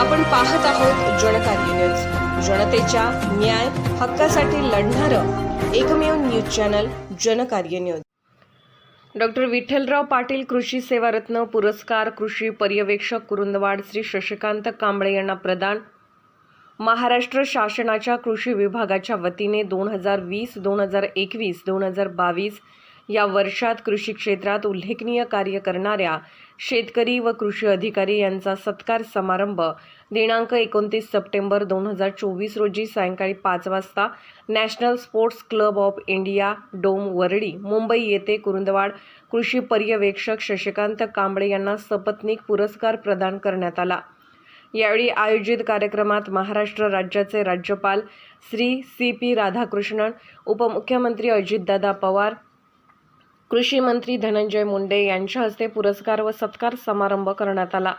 आपण पाहत आहोत जनकार्य न्यूज. जनतेच्या न्याय हक्कासाठी लढणारं एकमेव news channel Janakarya news. Doctor Vitthalrao Patil कृषी सेवारत्न पुरस्कार कृषी पर्यवेक्षक कुरुंदवाड श्री शशिकांत कांबळे यांना प्रदान. महाराष्ट्र शासनाच्या कृषी विभागाच्या वतीने दोन हजार वीस दोन हजार एकवीस दोन हजार बावीस या वर्षात कृषी क्षेत्रात उल्लेखनीय कार्य करणाऱ्या शेतकरी व कृषी अधिकारी यांचा सत्कार समारंभ दिनांक एकोणतीस सप्टेंबर दोन हजार चोवीस रोजी सायंकाळी पाच वाजता National Sports Club of India Dome Worli Mumbai येथे कुरुंदवाड कृषी पर्यवेक्षक शशिकांत कांबळे यांना सपत्नीक पुरस्कार प्रदान करण्यात आला. यावेळी आयोजित कार्यक्रमात महाराष्ट्र राज्याचे राज्यपाल श्री सी पी राधाकृष्णन उपमुख्यमंत्री अजितदादा पवार कृषी मंत्री धनंजय मुंडे यांच्या हस्ते पुरस्कार व सत्कार समारंभ करण्यात आला.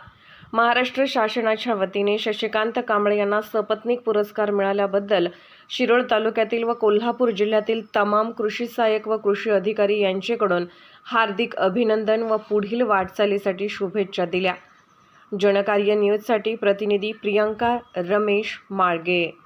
महाराष्ट्र शासनाच्या वतीने शशिकांत कांबळे यांना सपत्नीक पुरस्कार मिळाल्याबद्दल शिरोळ तालुक्यातील व कोल्हापूर जिल्ह्यातील तमाम कृषी सहाय्यक व कृषी अधिकारी यांचेकडून हार्दिक अभिनंदन व पुढील वाटचालीसाठी शुभेच्छा दिल्या. जनकार्य न्यूजसाठी प्रतिनिधी प्रियंका रमेश माळगे.